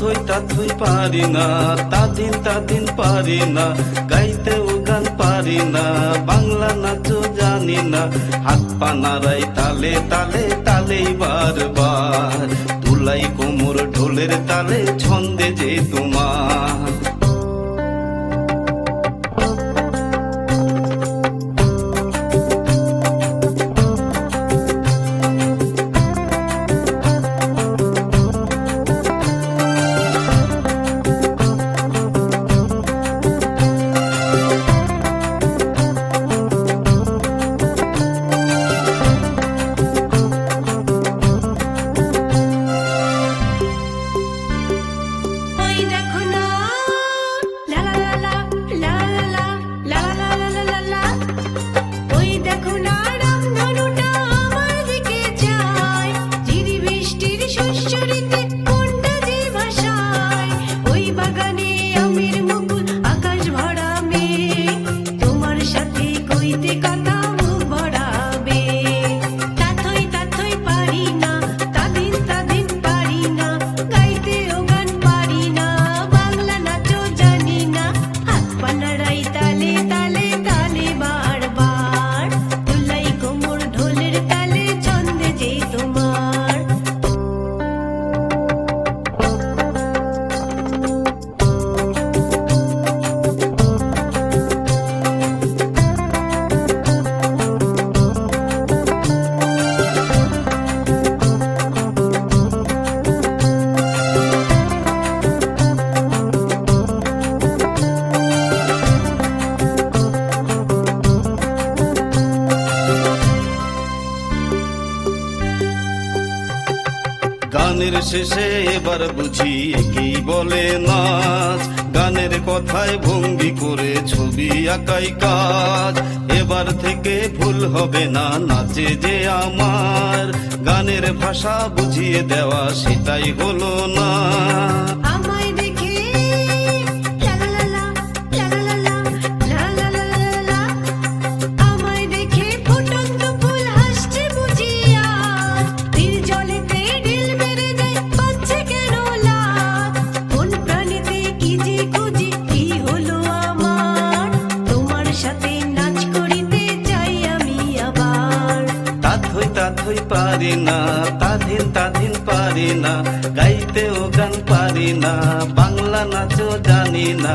তাথই তাথই পারি না তাদিন তাদিন পারি না, গাইতেও গান পারি না, বাংলা নাচও জানি না, হাত পা নাড়াই তালে তালে তালেই বারবার তুলাই কোমর ঢোলের তালে ছন্দে গানের শেষে এবার বুঝি কি বলে নাচ। গানের কথায় ভঙ্গি করে ছবি আঁকাই কাজ। এবার থেকে ভুল হবে না নাচে যে আমার। গানের ভাষা বুঝিয়ে দেওয়া সেটাই হলো না। পারি না তাধিন তাধিন পারি না গাইতেও গান পারি না বাংলা নাচও জানি না।